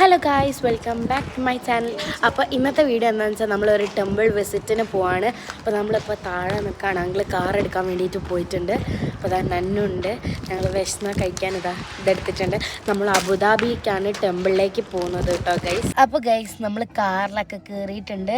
Hello guys welcome back to my channel അപ്പോൾ ഇന്നത്തെ video എന്താണെന്ന് വെച്ചാൽ നമ്മളൊരു ടെമ്പിൾ വിസിറ്റിന് പോവാണ്. അപ്പോൾ നമ്മളിപ്പോൾ താഴെ നിൽക്കുകയാണ് ഞങ്ങൾ കാർ എടുക്കാൻ വേണ്ടിയിട്ട് പോയിട്ടുണ്ട്. അപ്പോൾ അതാ നന്നുണ്ട്. ഞങ്ങൾ വിശന്ന കഴിക്കാൻ ഇതാ ഇതെടുത്തിട്ടുണ്ട് നമ്മൾ അബുദാബിക്കാണ് ടെമ്പിളിലേക്ക് പോകുന്നത് കേട്ടോ ഗൈസ് അപ്പോൾ ഗൈസ് നമ്മൾ കാറിലൊക്കെ കയറിയിട്ടുണ്ട്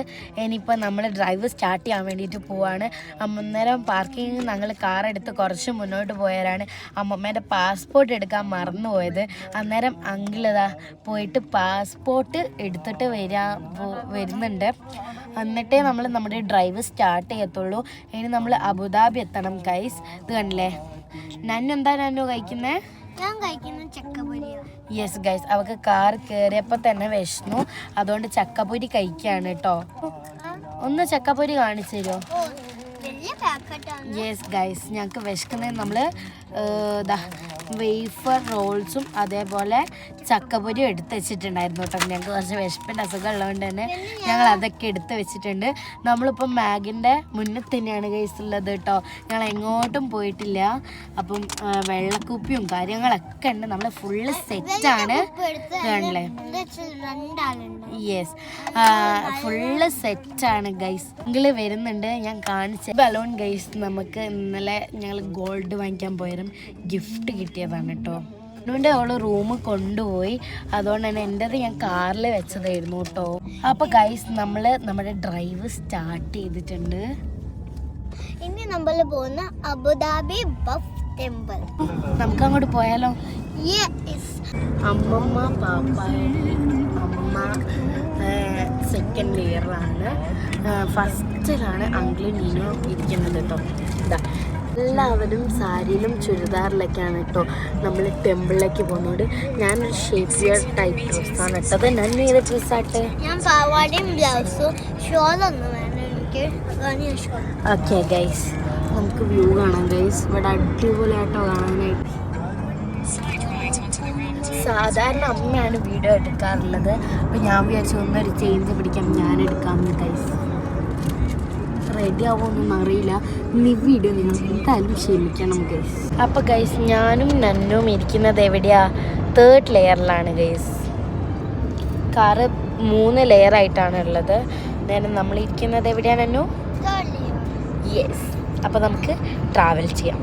ഇനിയിപ്പോൾ നമ്മൾ ഡ്രൈവ് സ്റ്റാർട്ട് ചെയ്യാൻ വേണ്ടിയിട്ട് പോവാണ്. അന്നേരം പാർക്കിങ്ങിൽ ഞങ്ങൾ കാർ എടുത്ത് കുറച്ച് മുന്നോട്ട് പോയവരാണ്. അമ്മമ്മേന്റെ പാസ്പോർട്ട് എടുക്കാൻ മറന്നുപോയത്. അന്നേരം അങ്കിളിതാ പോയിട്ട് പാസ്പോർട്ട് എടുത്തിട്ട് വരാ വരുന്നുണ്ട്. എന്നിട്ടേ നമ്മൾ നമ്മുടെ ഡ്രൈവ് സ്റ്റാർട്ട് ചെയ്യത്തുള്ളൂ. ഇനി നമ്മൾ അബുദാബി എത്തണം കൈസ് ഇത് കണ്ടില്ലേ? നന്നെന്താ നന്നു കഴിക്കുന്നേ? യെസ് ഗൈസ് അവക്ക് കാർ കയറിയപ്പോൾ തന്നെ വിഷമു അതുകൊണ്ട് ചക്കപ്പൊരി കഴിക്കുകയാണ് കേട്ടോ. ഒന്ന് ചക്കപ്പൊരി കാണിച്ചു തരുമോ യെസ് ഗൈസ് ഞങ്ങൾക്ക് വിശക്കുന്നത് നമ്മൾ വേഫർ റോൾസും അതേപോലെ ചക്കപ്പൊരിയും എടുത്ത് വെച്ചിട്ടുണ്ടായിരുന്നു കേട്ടോ. ഞങ്ങൾക്ക് കുറച്ച് വിശപ്പിന്റെ അസുഖം ഉള്ളതുകൊണ്ട് തന്നെ ഞങ്ങൾ അതൊക്കെ എടുത്ത് വെച്ചിട്ടുണ്ട്. നമ്മളിപ്പം മാഗിന്റെ മുന്നിൽ തന്നെയാണ് കഴിച്ചുള്ളത് കേട്ടോ. ഞങ്ങൾ എങ്ങോട്ടും പോയിട്ടില്ല. അപ്പം വെള്ളക്കുപ്പിയും കാര്യങ്ങളൊക്കെ ഉണ്ട്. നമ്മൾ ഫുള്ള് സെറ്റാണ് കാണല്ലേ യെസ് ഫുള്ള് സെറ്റാണ് ഗൈസ് എങ്കിൽ വരുന്നുണ്ട് ഞാൻ കാണിച്ച ബലൂൺ ഗൈസ് നമുക്ക് ഇന്നലെ ഞങ്ങൾ ഗോൾഡ് വാങ്ങിക്കാൻ പോയാലും ഗിഫ്റ്റ് കിട്ടിയതാണ് കേട്ടോ അതുകൊണ്ട് അവൾ റൂം കൊണ്ടുപോയി. അതുകൊണ്ട് തന്നെ എന്റെത് ഞാൻ കാറിൽ വെച്ചതായിരുന്നു കേട്ടോ അപ്പോൾ ഗൈസ് നമ്മൾ നമ്മുടെ ഡ്രൈവ് സ്റ്റാർട്ട് ചെയ്തിട്ടുണ്ട്. ഇനി നമ്മൾ പോകുന്ന അബുദാബി ബഫ് ടെമ്പിൾ നമുക്ക് അങ്ങോട്ട് പോയാലോ? അമ്മമ്മ പാപ്പായുടെ അമ്മ സെക്കൻഡ് ഇയറിലാണ് ഫസ്റ്റിലാണ് അങ്കിൾ നീനോ ഇരിക്കുന്നത് കേട്ടോ ഇതാ എല്ലാവരും സാരിയിലും ചുരിദാറിലൊക്കെയാണ് കേട്ടോ നമ്മൾ ടെമ്പിളിലേക്ക് പോകുന്നത്. ഞാനൊരു ഷേപ്പിയർ ടൈപ്പ് ഡ്രസ്സാണ് ഇട്ടത് ഞാൻ ഏത് ഡ്രസ്സാട്ടെ ഞാൻ പാവാടയും ബ്ലൗസും ഷോളൊന്നും വേണം എനിക്ക്. അതാണ് ഞാൻ ഷോൾ ഓക്കെ ഗൈസ് നമുക്ക് വ്യൂ കാണാം ഗൈസ് ഇവിടെ അടിപൊളിയായിട്ടോ കാണാനായിട്ട്. സാധാരണ അമ്മയാണ് വീഡിയോ എടുക്കാറുള്ളത്. അപ്പം ഞാൻ വിചാരിച്ചു ഒന്നൊരു ചേഞ്ച് പിടിക്കാം ഞാൻ എടുക്കാമെന്ന് ഗൈസ് റെഡി ആവുമെന്നൊന്നും അറിയില്ല. നീ വീഡിയോ നിങ്ങൾ എന്തായാലും ക്ഷമിക്കണം ഗൈസ് അപ്പോൾ ഗൈസ് ഞാനും നന്നും ഇരിക്കുന്നത് എവിടെയാ? തേർഡ് ലെയറിലാണ് ഗൈസ് കാറ് മൂന്ന് ലെയർ ആയിട്ടാണ് ഉള്ളത്. നേരം നമ്മൾ ഇരിക്കുന്നത് എവിടെയാണ് നന്നു യെസ് അപ്പോൾ നമുക്ക് ട്രാവൽ ചെയ്യാം.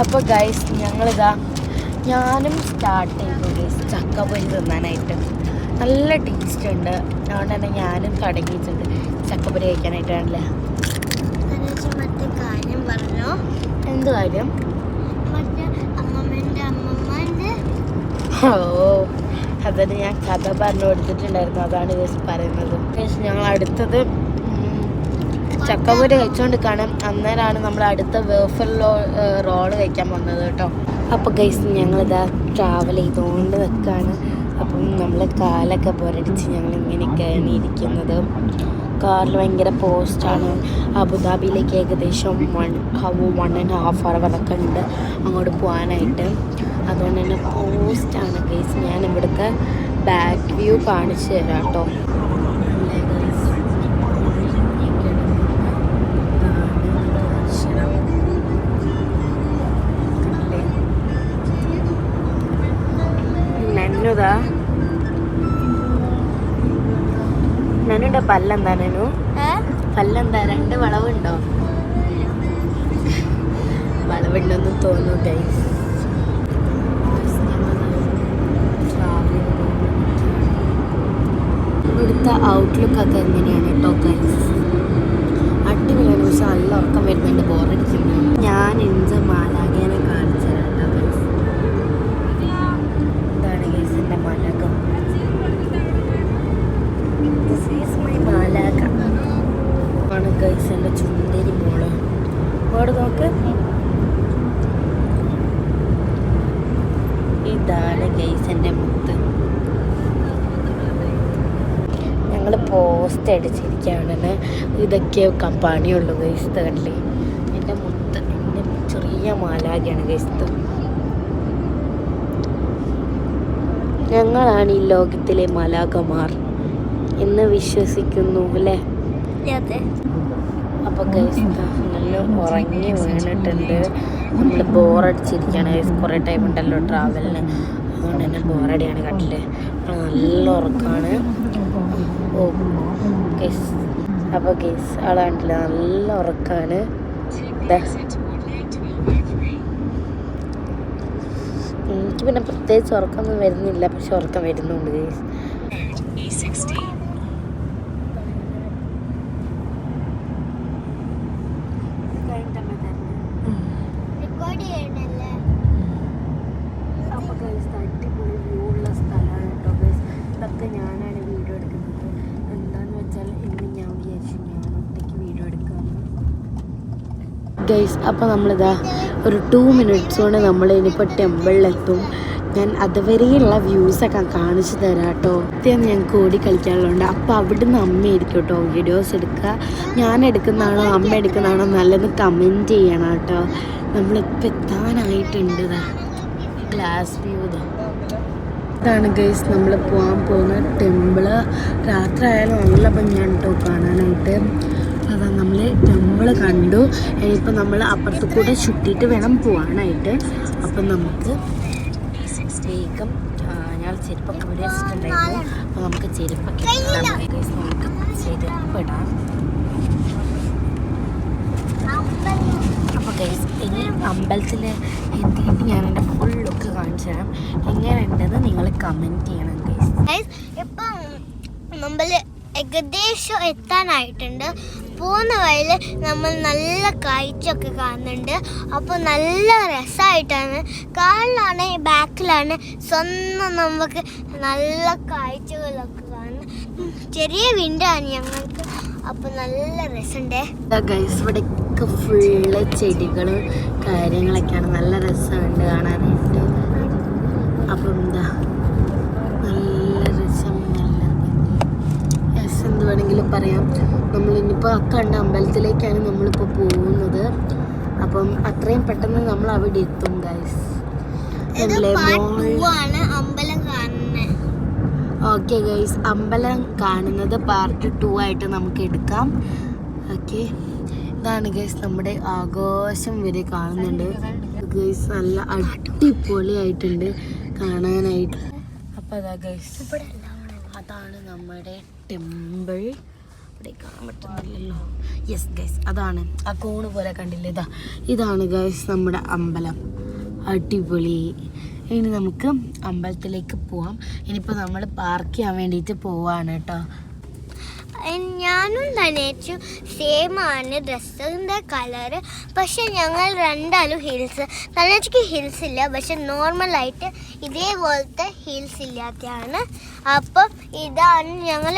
അപ്പോൾ ഗൈസ് ഞങ്ങളിതാ ഞാനും സ്റ്റാർട്ട് ചെയ്തു ഗൈസ് ചക്കപ്പൊരി തിന്നാനായിട്ട്. നല്ല ടേസ്റ്റ് ഉണ്ട്. അതുകൊണ്ട് തന്നെ ഞാനും തുടങ്ങിയിട്ടുണ്ട് ചക്കപ്പൊരി കഴിക്കാനായിട്ടാണല്ലേ മറ്റേ കാര്യം പറഞ്ഞോ? എന്ത് കാര്യം? ഓ അതിന് ഞാൻ കഥ പറഞ്ഞു കൊടുത്തിട്ടുണ്ടായിരുന്നു. അതാണ് ഗൈസ് പറയുന്നത്. ഞങ്ങൾ അടുത്തത് ചക്കപ്പൊരി കഴിച്ചുകൊണ്ട് കാണാം അന്നേരമാണ് നമ്മൾ അടുത്ത വേഫർ റോൾ കഴിക്കാൻ വന്നത് കേട്ടോ. അപ്പോൾ ഗൈസ് ഞങ്ങളിതാ ട്രാവൽ ചെയ്തുകൊണ്ട് നിൽക്കുകയാണ് അപ്പം നമ്മൾ കാലൊക്കെ പുരടിച്ച് ഞങ്ങൾ ഇങ്ങനെയൊക്കെയാണ് ഇരിക്കുന്നത്. കാറിൽ ഭയങ്കര പോസ്റ്റാണ് അബുദാബിയിലേക്ക് ഏകദേശം one one and half hour ഒക്കെ ഉണ്ട് അങ്ങോട്ട് പോകാനായിട്ട് അതുകൊണ്ട് തന്നെ പോസ്റ്റാണ് ഗൈസ് ഞാൻ ഇവിടുത്തെ ബാക്ക് വ്യൂ കാണിച്ചു തരാം കേട്ടോ. പല്ലെന്താ നനു പല്ലെന്താ രണ്ട് വളവുണ്ടോ? വളവുണ്ടെന്ന് തോന്നുന്നു ഗൈസ് ഇവിടുത്തെ ഔട്ട്ലുക്ക് ഒക്കെ എങ്ങനെയാണ് കേട്ടോ ഗൈസ് അടിപൊളിയാണ് പക്ഷെ നല്ല ഉറക്കം വരുന്നുണ്ട് ബോറടിക്കുന്നു ഞാൻ ഇഞ്ച മാലാഖേനെ കാണിച്ചു തരാം കേട്ടോ ഗൈസ് ഇതാണ് ഗൈസ് എന്റെ മാലാഖ ദിസ് ഈസ് മൈ മാലാഖ ആണ് ഗൈസ് എന്റെ ചുണ്ടരി മോൾ അവിടെ നോക്ക് എന്റെ മുത്ത്. ഞങ്ങൾ പോസ്റ്റ് അടിച്ചിരിക്കുകയാണ് ഇതൊക്കെ പണിയുള്ളൂ ഗൈസ് കണ്ടി എന്റെ മുത്ത്. എന്റെ ചെറിയ മാലാഖയാണ് ഗൈസ് ഞങ്ങളാണ് ഈ ലോകത്തിലെ മലാകമാർ എന്ന് വിശ്വസിക്കുന്നു അല്ലേ? അപ്പൊ അപ്പോൾ ഗൈസ് നല്ല ഉറങ്ങി വീണിട്ടുണ്ട്. നമ്മൾ ബോറടിച്ചിരിക്കുകയാണ് ഗൈസ് കുറേ ടൈം ഉണ്ടല്ലോ ട്രാവലിന് അതുകൊണ്ട് തന്നെ ബോറടിയാണ് കട്ടിൽ. അപ്പോൾ നല്ല ഉറക്കമാണ് ഓ ഗസ് അപ്പോൾ ഗസ് ആളെ കണ്ടില്ല. നല്ല ഉറക്കമാണ് എനിക്ക് പിന്നെ പ്രത്യേകിച്ച് ഉറക്കമൊന്നും വരുന്നില്ല. പക്ഷെ ഉറക്കം വരുന്നുണ്ട് ഗൈസ് റെക്കോർഡ് ചെയ്യണല്ലേ അപ്പോൾ ഗൈസ് അടിപൊളി വ്യൂ ഉള്ള സ്ഥലമാണ് കേട്ടോ ഗൈസ് ഇതൊക്കെ ഞാനാണ് വീഡിയോ എടുക്കുന്നത് എന്താന്ന് വെച്ചാൽ ഇന്ന് ഞാൻ വിചാരിച്ചു ഞാൻ ഒറ്റയ്ക്ക് വീഡിയോ എടുക്കാമെന്ന് ഗൈസ് അപ്പോൾ നമ്മളിതാ ഒരു ടു മിനിറ്റ്സ് കൊണ്ട് നമ്മൾ ഇനിയിപ്പോൾ ടെമ്പിളിലെത്തും ഞാൻ അതുവരെയുള്ള വ്യൂസൊക്കെ കാണിച്ചു തരാം കേട്ടോ ആദ്യം ഞങ്ങൾക്ക് ഓടി കളിക്കാനുള്ളതുണ്ട്. അപ്പോൾ അവിടുന്ന് അമ്മയായിരിക്കും കേട്ടോ വീഡിയോസ് എടുക്കുക ഞാൻ എടുക്കുന്നതാണോ അമ്മ എടുക്കുന്നതാണോ നല്ലത് കമന്റ് ചെയ്യണം കേട്ടോ നമ്മളിപ്പോൾ എത്താനായിട്ടുണ്ട് ഇതാ ഗ്ലാസ് വ്യൂ ഇതാ ഇതാണ് ഗൈസ് നമ്മൾ പോകാൻ പോകുന്ന ടെമ്പിൾ രാത്രി ആയാലും നല്ല ഭംഗിയാണ് കേട്ടോ കാണാനായിട്ട്. കണ്ടു. ഇനിയിപ്പോൾ നമ്മൾ അപ്പുറത്ത് കൂടെ ചുറ്റിയിട്ട് വേണം പോകാനായിട്ട് അപ്പം നമുക്ക് വേഗം ആ, ഞാൻ ചെരുപ്പൊക്കെ ഇവിടെ വെച്ചിട്ടുണ്ടായിരുന്നു. അപ്പോൾ നമുക്ക് ചെരുപ്പൊക്കെ നമുക്ക് ചെരുപ്പിടാം. അപ്പോൾ ഗൈസ് ഇനി അമ്പലത്തിൽ എത്തിയിട്ട് ഞാൻ എന്റെ ഫുൾ ലുക്ക് കാണിച്ചു തരാം. എങ്ങനെയുണ്ടെന്ന് നിങ്ങൾ കമന്റ് ചെയ്യണം ഗൈസ് ഗൈസ് ഇപ്പം നമ്മൾ ഏകദേശം എത്താനായിട്ടുണ്ട്. പോകുന്ന വഴിയിൽ നമ്മൾ നല്ല കാഴ്ചയൊക്കെ കാണുന്നുണ്ട്. അപ്പോൾ നല്ല രസമായിട്ടാണ്. കാറിലാണ് ബാക്കിലാണ് സ്വന്തം നമുക്ക് നല്ല കാഴ്ചകളൊക്കെ കാണുന്നത്. ചെറിയ വിൻഡാണ് ഞങ്ങൾക്ക്. അപ്പോൾ നല്ല രസമുണ്ടേ. ഗൈസ് ഇവിടെയൊക്കെ ഫുള്ള് ചെടികൾ കാര്യങ്ങളൊക്കെയാണ്. നല്ല രസമുണ്ട് കാണാനായിട്ട്. അപ്പം എന്താ നല്ല രസം നല്ല വേണമെങ്കിലും പറയാം. നമ്മൾ ഇനിയിപ്പോൾ ആ കണ്ട അമ്പലത്തിലേക്കാണ് നമ്മളിപ്പോൾ പോകുന്നത്. അപ്പം അത്രയും പെട്ടെന്ന് നമ്മൾ അവിടെ എത്തും ഗൈസ് അമ്പലം ഓക്കെ ഗൈസ് അമ്പലം കാണുന്നത് പാർട്ട് ടു ആയിട്ട് നമുക്ക് എടുക്കാം. ഓക്കെ ഇതാണ് ഗൈസ് നമ്മുടെ ആഘോഷം വരെ കാണുന്നുണ്ട്. ഗൈസ് നല്ല അടിപൊളിയായിട്ടുണ്ട് കാണാനായിട്ട്. അപ്പോൾ അതാ ഗൈസ് അതാണ് നമ്മുടെ ടെമ്പിൾ. അവിടെ കാണാൻ പറ്റുന്നില്ലല്ലോ. യെസ് ഗൈസ് അതാണ്. ആ കോണ് പോലെ കണ്ടില്ലേ? ഇതാ. ഇതാണ് ഗൈസ് നമ്മുടെ അമ്പലം. അടിപൊളി. ഇനി നമുക്ക് അമ്പലത്തിലേക്ക് പോവാം. ഇനിയിപ്പോൾ നമ്മൾ പാർക്ക് ചെയ്യാൻ വേണ്ടിയിട്ട് പോവാണ് കേട്ടോ. ഞാനും തനേച്ചു സെയിം ആണ്. ഡ്രസ്സിന്റെ കളറ് പക്ഷെ ഞങ്ങൾ രണ്ടാലും ഹിൽസ് തനേച്ചയ്ക്ക് ഹിൽസ് ഇല്ല. പക്ഷെ നോർമലായിട്ട് ഇതേപോലത്തെ ഹിൽസ് ഇല്ലാത്തതാണ്. അപ്പം ഇതാണ് ഞങ്ങൾ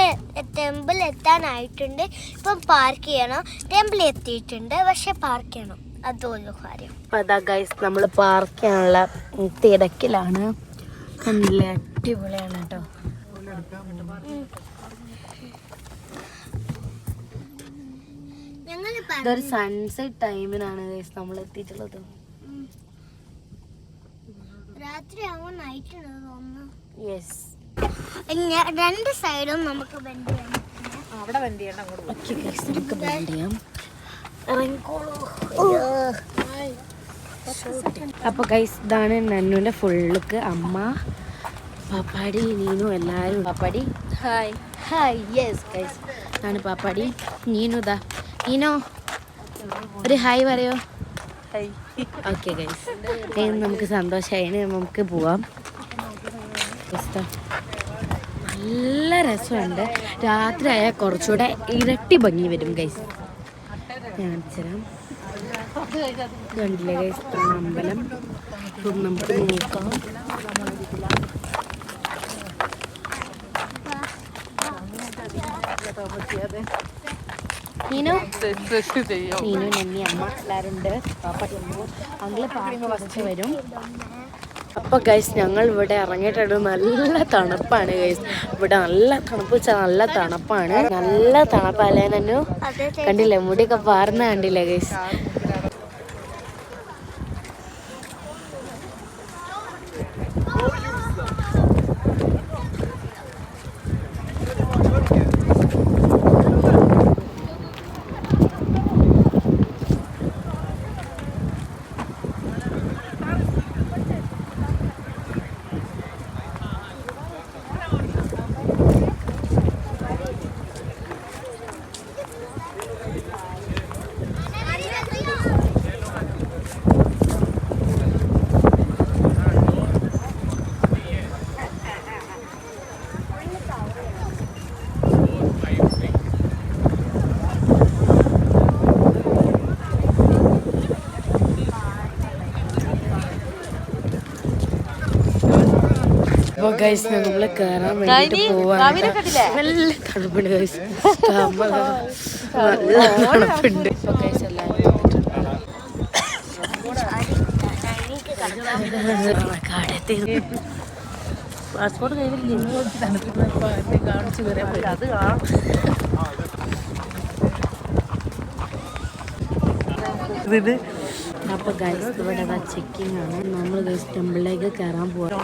ടെമ്പിൾ എത്താനായിട്ടുണ്ട്. ഇപ്പം പാർക്ക് ചെയ്യണം. ടെമ്പിൾ എത്തിയിട്ടുണ്ട്. പക്ഷെ പാർക്ക് ചെയ്യണം. അതുള്ളൂ കാര്യം. അതാ ഗൈസ് നമ്മൾ പാർക്ക് ചെയ്യാനുള്ള തിരക്കിലാണ്. കണ്ടില്ലേ? അടിപൊളിയാണ് കേട്ടോ. ഇതൊരു സൺസെറ്റ് ടൈമിനാണ് നമ്മൾ എത്തിയിട്ടുള്ളത് രാത്രി ആവുമ്പോൾ നൈറ്റ് തോന്നുന്നു യെസ് രണ്ട് സൈഡും നമുക്ക് ബെൻഡ് ചെയ്യാൻ ഓക്കെ ഗൈസ് നമുക്ക് ബെൻഡ് ചെയ്യാം. ഇറങ്ങിക്കോളൂ അപ്പോൾ ഗൈസ് ഇതാണ് നന്നുവിന്റെ ഫുൾ ലുക്ക് അമ്മ പാപ്പാടി നീനു എല്ലാരും. Pappadi. Hi hi yes guys ഇതാണ് പാപ്പാടി. നീനു ഇതാ നീനോ ഒരു ഹായ് പറയോ? ഓക്കെ ഗൈസ് നമുക്ക് സന്തോഷമായി നമുക്ക് പോവാം. Guys, നല്ല രസമുണ്ട്. രാത്രി ആയാൽ കുറച്ചുകൂടെ ഇരട്ടി ഭംഗി വരും ഗൈസ് ഞാൻ തരാം കണ്ടില്ലേ ഗൈസ് അമ്പലം നമുക്ക് നോക്കാം. നീനു? നീനു നന്ദി അമ്മ എല്ലാവരും ഉണ്ട് പാപ്പട്ടി അമ്മ അങ്കിൾ ഫസ്റ്റ് വരും. അപ്പൊ ഗൈസ് ഞങ്ങൾ ഇവിടെ ഇറങ്ങിയിട്ടുണ്ട്. നല്ല തണുപ്പാണ് ഗൈസ് ഇവിടെ നല്ല തണുപ്പ് വെച്ചാൽ നല്ല തണുപ്പാണ്. നല്ല തണുപ്പല്ലേ നന്നു? കണ്ടില്ലേ? മുടിയൊക്കെ പാർന്ന കണ്ടില്ലേ ഗൈസ് അപ്പൊ ഗൈസ് നമ്മൾ കേറാൻ വേണ്ടിട്ട് പോവാണ് നല്ല തണുപ്പുണ്ട് ഗൈസ് നല്ല തണുപ്പുണ്ട്. അപ്പൊ ഗൈസ് എല്ലാവരും പാസ്പോർട്ട് അപ്പൊ ഗൈസ് ഇവിടെ ചെക്കിംഗ് ആണ്. നമ്മൾ ഗൈസ് ടെമ്പിളിലേക്ക് കയറാൻ പോവാ.